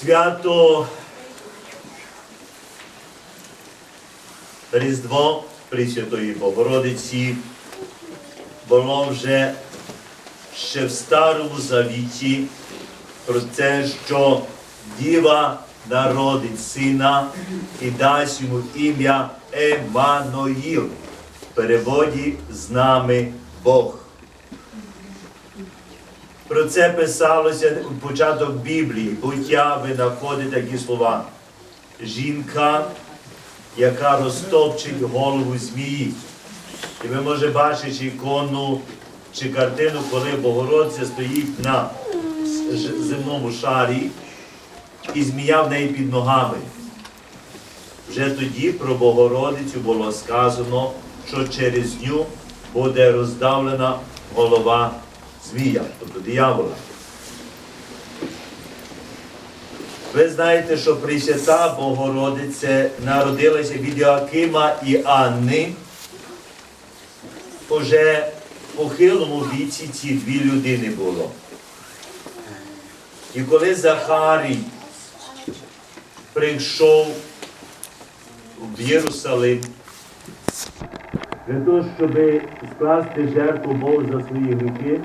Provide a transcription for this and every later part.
Свято Різдво Пресвятої Богородиці було вже ще в Старому Завіті про те, що Діва народить сина і дасть йому ім'я Еммануїл. В переводі з нами Бог. Про це писалося у початок Біблії, буття ви такі слова. Жінка, яка розтопчить голову змії. І ви може бачити ікону чи картину, коли Богородиця стоїть на земному шарі і змія в неї під ногами. Вже тоді про Богородицю було сказано, що через ню буде роздавлена голова змія, тобто диявола. Ви знаєте, що Пресвята Богородиця народилася від Йоакима і Анни. Уже в похилому віці ці дві людини було. І коли Захарій прийшов в Єрусалим для того, щоб скласти жертву Богу за свої гріхи,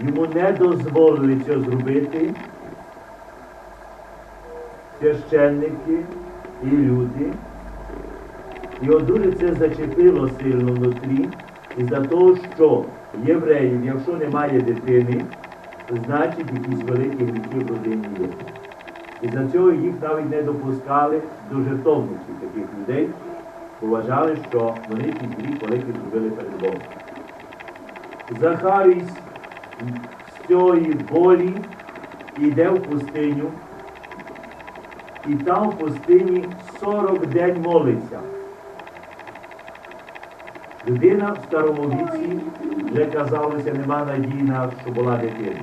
йому не дозволили це зробити священники і люди. Його дуже це зачепило сильно внутрі, і за того, що євреїв, якщо немає дитини, значить якісь великі гріхи в родині є. І за цього їх навіть не допускали до жертовності таких людей, вважали, що вони ті гріх великий зробили перед Богом. Захарій з цієї волі йде в пустиню, і там в пустині 40 день молиться. Людина в старому віці вже казалося, нема надії на що була дитина.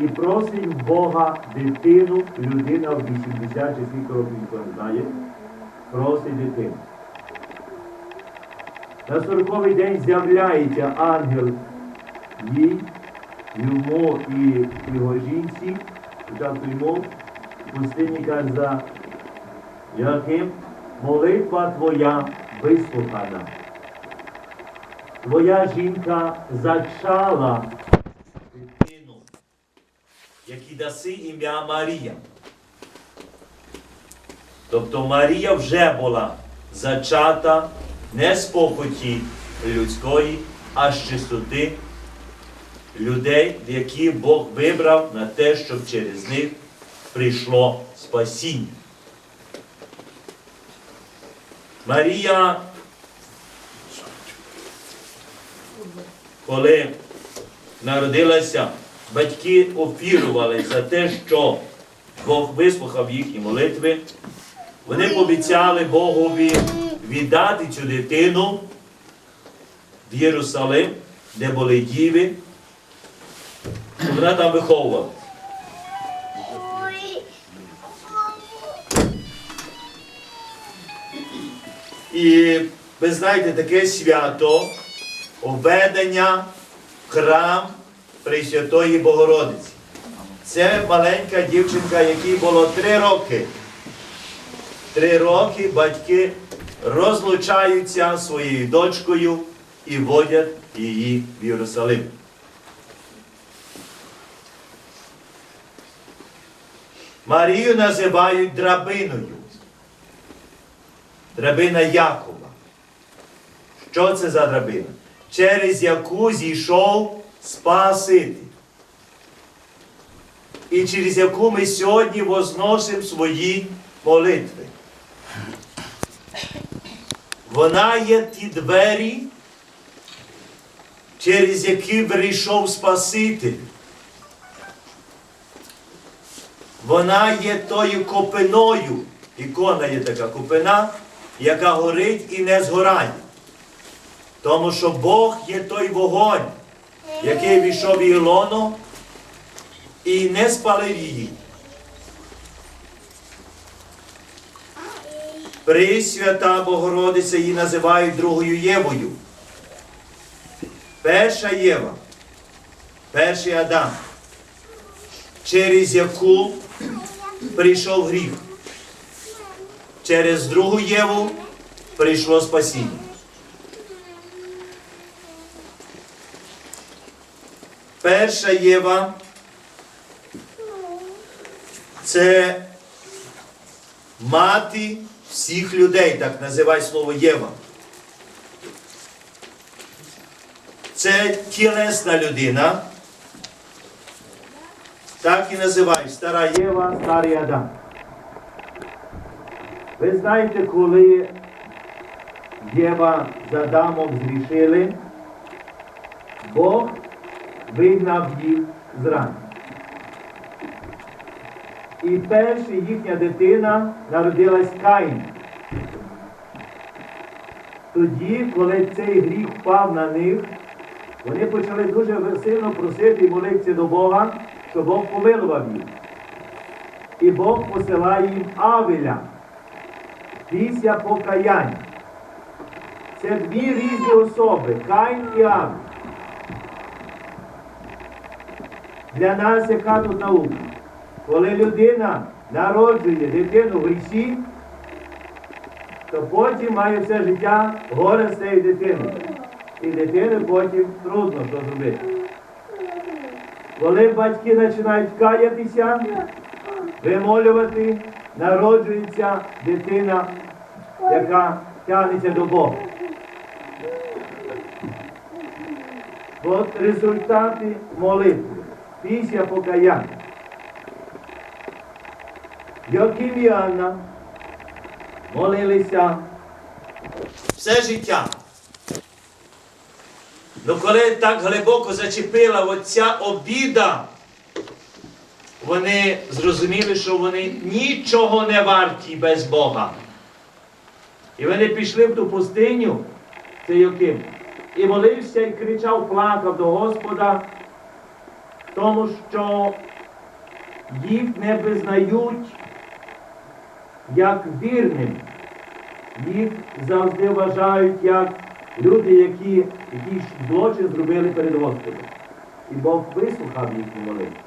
І просить Бога дитину, людина в 80 чи скільки років ніхто просить дитину. На 40-й день з'являється ангел їй, йому і його жінці, спочатку йому, пустині каже, Яким молитва твоя вислухана. Твоя жінка зачала дитину, якій даси ім'я Марія. Тобто Марія вже була зачата не з похоті людської, а з чистоти людей, які Бог вибрав на те, щоб через них прийшло спасіння. Марія, коли народилася, батьки офірували за те, що Бог вислухав їхні молитви. Вони пообіцяли Богові віддати цю дитину в Єрусалим, де були діви, вона там виховувала. І ви знаєте, таке свято обведення храм Пресвятої Богородиці. Це маленька дівчинка, якій було три роки. Три роки батьки розлучаються своєю дочкою і водять її в Єрусалим. Марію називають драбиною. Драбина Якова. Що це за драбина? Через яку зійшов Спаситель. І через яку ми сьогодні возносимо свої молитви. Вона є ті двері, через які прийшов Спаситель. Вона є тою копиною. Ікона є така копина, яка горить і не згорає. Тому що Бог є той вогонь, який війшов в Ілону і не спалив її. Пресвята Богородиця її називають другою Євою. Перша Єва, перший Адам. через яку прийшов гріх. Через другу Єву прийшло спасіння. Перша Єва це мати всіх людей, так називає слово Єва. Це тілесна людина. Так і називають стара Єва, старий Адам. Ви знаєте, коли Єва з Адамом зрішили, Бог вигнав їх з раю. І перша їхня дитина народилась Каїн. Тоді, коли цей гріх впав на них, вони почали дуже сильно просити і молитися до Бога, щоб Бог помилував їх. І Бог посилає їм Авеля після покаяння. Це дві різні особи Каїн і Авель. Для нас яка тут наука? Коли людина народжує дитину в гріші, то потім має все життя горе з цією дитиною. І дитини потім трудно що зробити. Коли батьки починають каятися, вимолювати, народжується дитина, яка тягнеться до Бога. От результати молитви після покаяння. Йоким і Анна молилися все життя. Ну коли так глибоко зачепила оця обіда, вони зрозуміли, що вони нічого не варті без Бога. І вони пішли в ту пустиню, це Йоким, і молився і кричав, плакав до Господа, тому що їх не визнають як вірним. Їх завжди вважають як люди, які якісь злочин зробили перед Господом. І Бог вислухав їхню молитву.